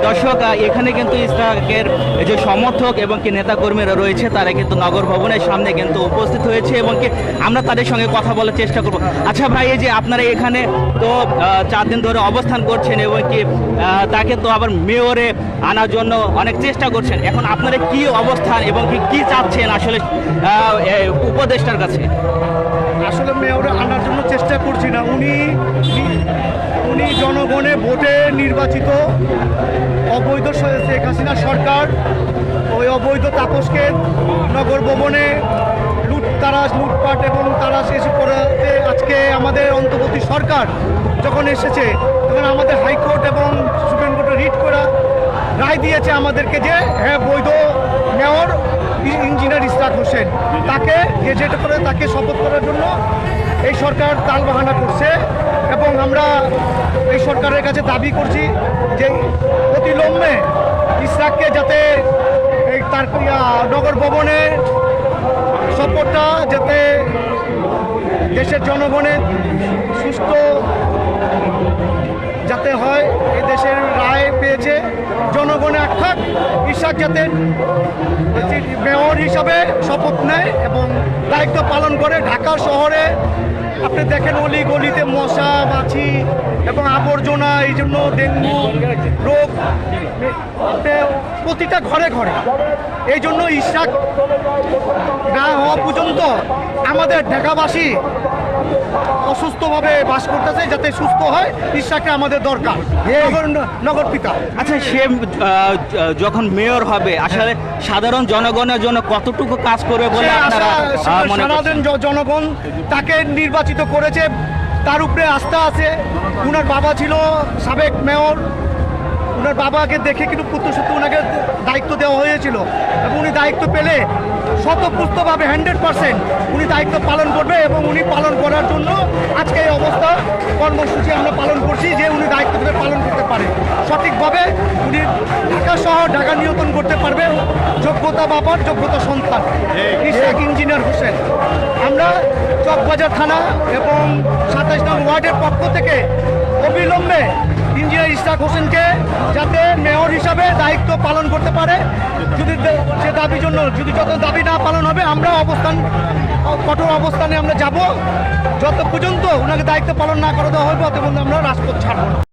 আহ, এখানে কিন্তু ইসরাকের যে সমর্থক এবং কি নেতাকর্মীরা রয়েছে তারা কিন্তু নগর ভবনের সামনে কিন্তু উপস্থিত হয়েছে এবং কি আমরা তাদের সঙ্গে কথা বলার চেষ্টা করব। আচ্ছা ভাই এই যে আপনারা এখানে তো চার দিন ধরে অবস্থান করছেন এবং কি তাকে তো আবার মেয়রে আনার জন্য অনেক চেষ্টা করছেন। এখন আপনারা কি অবস্থান এবং কি কি চাচ্ছেন আসলে উপদেষ্টার কাছে? আসলে মেয়রে আনার চেষ্টা করছি না। উনি উনি জনগণে ভোটে নির্বাচিত অবৈধ শেখ হাসিনা সরকার। ওই অবৈধ তাপসকে নগর ভবনে লুট তারাস লুটপাট এবং তারা শেষ করাতে আজকে আমাদের অন্তর্বর্তী সরকার যখন এসেছে, তখন আমাদের হাইকোর্ট এবং সুপ্রিম কোর্টে রিট করা রায় দিয়েছে আমাদেরকে যে হ্যাঁ বৈধ মেয়র ইঞ্জিনিয়ার ইস্তাক হোসেন, তাকে গেজেট করে তাকে শপথ করার জন্য এই সরকার তাল বাহানা করছে এবং আমরা এই সরকারের কাছে দাবি করছি যে অতিলম্বে ইসরাককে যাতে এই তার নগর ভবনে সফরটা যাতে দেশের জনগণের সুস্থ জনগণে আখ্যাত ইশাক যাতে মেয়র হিসাবে শপথ নেয় এবং দায়িত্ব পালন করে ঢাকা শহরে। আপনি দেখেন অলি গলিতে মশা, মাছি এবং আবর্জনা, এই জন্য ডেঙ্গু রোগ। প্রতিটা ঘরে ঘরে। এই জন্য ইশাক না হওয়া পর্যন্ত আমাদের ঢাকাবাসী অসুস্থভাবে বাস করতেছে যাতে সুস্থ হয়। ইশাকে আমাদের দরকার। নগর পিতা। আচ্ছা সে যখন মেয়র হবে আসলে সাধারণ জনগণের জন্য কতটুকু কাজ করবে বলে সে আপনারা আশা- আহ, সে করছেন? সারাদিন জ- জনগণ তাকে নির্বাচিত করেছে। তার উপরে আস্থা আছে। উনার বাবা ছিল সাবেক মেয়র। উনার বাবাকে দেখে কিন্তু পুত্রসূত্র ওনাকে দায়িত্ব দেওয়া হয়েছিল। এবং উনি দায়িত্ব পেলে শতপুস্তভাবে হান্ড্রেড পার্সেন্ট উনি দায়িত্ব পালন করবে এবং উনি পালন করার জন্য আজকে এই অবস্থা, কর্মসূচি আমরা পালন করছি, যে উনি দায়িত্ব থেকে পালন করতে পারে। সঠিকভাবে উনি ঢাকা শহর, ঢাকা নিয়ন্ত্রণ করতে পারবে, যোগ্যতা বাবার যোগ্যতা সন্তান। ইশাক ইঞ্জিনিয়ার হোসেন। আমরা চকবাজার থানা এবং সাতাইশ নং ওয়ার্ডের পক্ষ থেকে অবিলম্বে ইঞ্জিনিয়ার ইশাক হোসেনকে যাতে মেয়র হিসাবে দায়িত্ব পালন করতে পারে। যদি সে দাবির জন্য যদি যত দাবি না পালন হবে, আমরা অবস্থান কঠোর অবস্থানে আমরা যাব। যত পর্যন্ত ওনাকে দায়িত্ব পালন না করা দেওয়া হবে অত পর্যন্ত আমরা রাজপথ ছাড়বো